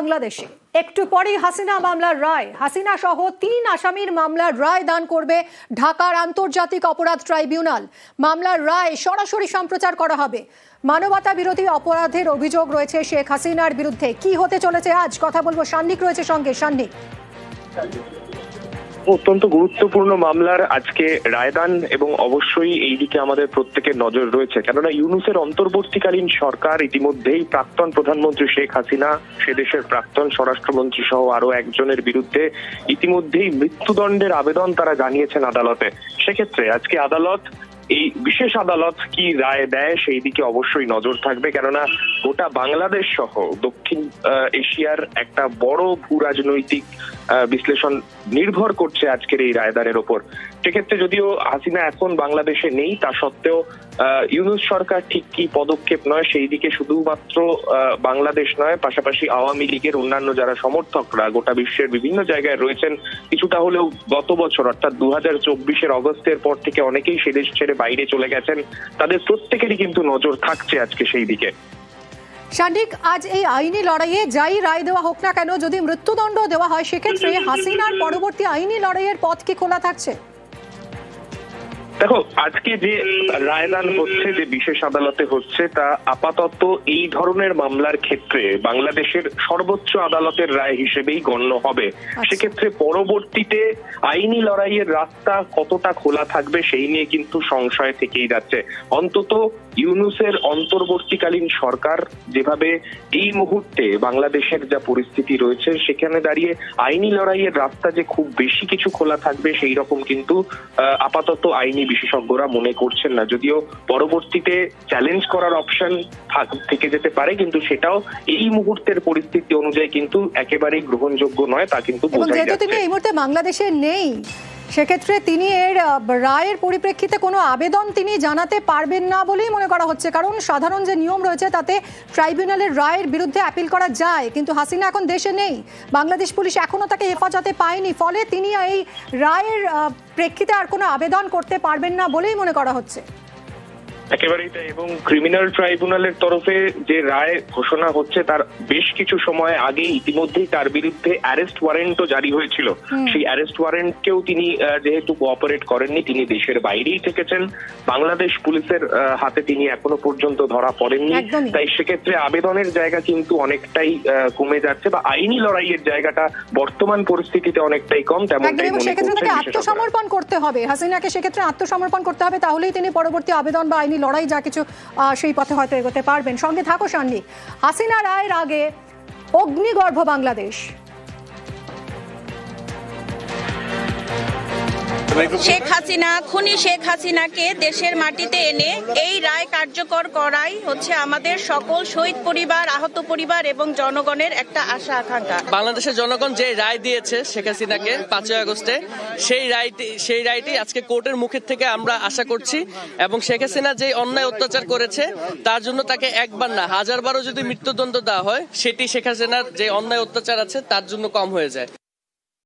বাংলাদেশে। একটু পরেই হাসিনা মামলার রায়। হাসিনা সহ তিন আসামির মামলার রায় দান করবে ঢাকার আন্তর্জাতিক অপরাধ ট্রাইব্যুনাল। মামলার রায় সরাসরি সম্প্রচার করা হবে। মানবতা বিরোধী অপরাধের অভিযোগ রয়েছে শেখ হাসিনার বিরুদ্ধে। কি হতে চলেছে আজ? কথা বলব সান্নিক রয়েছে সঙ্গে। সান্নিক। অত্যন্ত গুরুত্বপূর্ণ মামলার আজকে রায়দান এবং অবশ্যই এই দিকে আমাদের প্রত্যেকের নজর রয়েছে। কেননা ইউনুসের অন্তর্বর্তীকালীন সরকার ইতিমধ্যেই প্রাক্তন প্রধানমন্ত্রী শেখ হাসিনা সে দেশের প্রাক্তন স্বরাষ্ট্রমন্ত্রী সহ আরও একজনের বিরুদ্ধে ইতিমধ্যেই মৃত্যুদণ্ডের আবেদন তারা জানিয়েছেন আদালতে। সেক্ষেত্রে আজকে আদালত এই বিশেষ আদালত কি রায় দেয় সেই দিকে অবশ্যই নজর থাকবে। কেননা গোটা বাংলাদেশ সহ দক্ষিণ এশিয়ার একটা বড় ভূ রাজনৈতিক আহ, বিশ্লেষণ নির্ভর করছে আজকের এই রায়দানের ওপর। সেক্ষেত্রে যদিও হাসিনা এখন বাংলাদেশে নেই, তা সত্ত্বেও ইউনুস সরকার ঠিক কি পদক্ষেপ নয় সেই দিকে শুধুমাত্র বাংলাদেশ নয়, পাশাপাশি আওয়ামী লীগের অন্যান্য যারা সমর্থকরা গোটা বিশ্বের বিভিন্ন জায়গায় রয়েছেন, কিছুটা হলেও গত বছর, অর্থাৎ দু হাজার চব্বিশের অগস্টের পর থেকে অনেকেই সে দেশ ছেড়ে বাইরে চলে গেছেন। তাদের প্রত্যেকেরই কিন্তু নজর থাকছে আজকে সেই দিকে। সান্নিক আজ এই আইনি লড়াইয়ে যাই রায় দেওয়া হোক না কেন যদি মৃত্যুদণ্ড দেওয়া হয় সেক্ষেত্রে হাসিনার পরবর্তী আইনি লড়াইয়ের পথ কি খোলা থাকছে? দেখো আজকে যে রায়দান হচ্ছে যে বিশেষ আদালতে হচ্ছে তা আপাতত এই ধরনের মামলার ক্ষেত্রে বাংলাদেশের সর্বোচ্চ আদালতের রায় হিসেবেই গণ্য হবে। সেক্ষেত্রে পরবর্তীতে আইনি লড়াইয়ের রাস্তা কতটা খোলা থাকবে সেই নিয়ে কিন্তু সংশয় থেকেই যাচ্ছে। অন্তত ইউনুসের অন্তর্বর্তীকালীন সরকার যেভাবে এই মুহূর্তে বাংলাদেশের যা পরিস্থিতি রয়েছে সেখানে দাঁড়িয়ে আইনি লড়াইয়ের রাস্তা যে খুব বেশি কিছু খোলা থাকবে সেই রকম কিন্তু আহ, আপাতত আইনি বিশেষজ্ঞরা মনে করছেন না। যদিও পরবর্তীতে চ্যালেঞ্জ করার অপশন থেকে যেতে পারে কিন্তু সেটাও এই মুহূর্তের পরিস্থিতি অনুযায়ী কিন্তু একেবারেই গ্রহণযোগ্য নয় তা কিন্তু যেহেতু এই মুহূর্তে বাংলাদেশে নেই সেক্ষেত্রে তিনি এর রায়ের পরিপ্রেক্ষিতে কোনো আবেদন তিনি জানাতে পারবেন না বলেই মনে করা হচ্ছে। কারণ সাধারণ যে নিয়ম রয়েছে, তাতে ট্রাইব্যুনালের রায়ের বিরুদ্ধে অ্যাপিল করা যায়। কিন্তু হাসিনা এখন দেশে নেই। বাংলাদেশ পুলিশ এখনও তাকে হেফাজতে পায়নি। ফলে তিনি এই রায়ের প্রেক্ষিতে আর কোনো আবেদন করতে পারবেন না বলেই মনে করা হচ্ছে। একেবারেই তাই। এবং ক্রিমিনাল ট্রাইব্যুনালের তরফে যে রায় ঘোষণা হচ্ছে তার বেশ কিছু সময় আগে ইতিমধ্যেই তার বিরুদ্ধে অ্যারেস্ট ওয়ারেন্টও জারি হয়েছিল। সেই অ্যারেস্ট ওয়ারেন্টকেও তিনি যেহেতু কোঅপারেট করেননি তিনি দেশের বাইরেই থেকেছেন। বাংলাদেশ পুলিশের হাতে তিনি এখনও পর্যন্ত ধরা পড়েননি। তাই সেক্ষেত্রে আবেদনের জায়গা কিন্তু অনেকটাই আহ, কমে যাচ্ছে বা আইনি লড়াইয়ের জায়গাটা বর্তমান পরিস্থিতিতে অনেকটাই কম তেমনটাই মনে বিশেষজ্ঞরা। আত্মসমর্পণ করতে হবে। হাসিনাকে সেক্ষেত্রে আত্মসমর্পণ করতে হবে তাহলেই তিনি পরবর্তী আবেদন বা আইনি লড়াই, যা কিছু সেই পথে হয়তো এগোতে পারবেন। সঙ্গে থাকো, সান্নি। হাসিনা রায়ের আগে অগ্নিগর্ভ বাংলাদেশ। শেখ হাসিনা, খুনি শেখ হাসিনাকে দেশের মাটিতে এনে এই রায় কার্যকর করাই হচ্ছে আমাদের সকল শহীদ পরিবার, আহত পরিবার এবং জনগণের একটা আশা, আকাঙ্ক্ষা। বাংলাদেশের জনগণ যে রায় দিয়েছে শেখ হাসিনাকে পাঁচই আগস্টে, সেই রায়টি সেই রায়টি আজকে কোর্টের মুখের থেকে আমরা আশা করছি এবং শেখ হাসিনা যে অন্যায় অত্যাচার করেছে, তার জন্য তাকে একবার না, হাজারবারও যদি মৃত্যুদণ্ড দেওয়া হয়, সেটি শেখ হাসিনার যে অন্যায় অত্যাচার আছে, তার জন্য কম হয়ে যায়।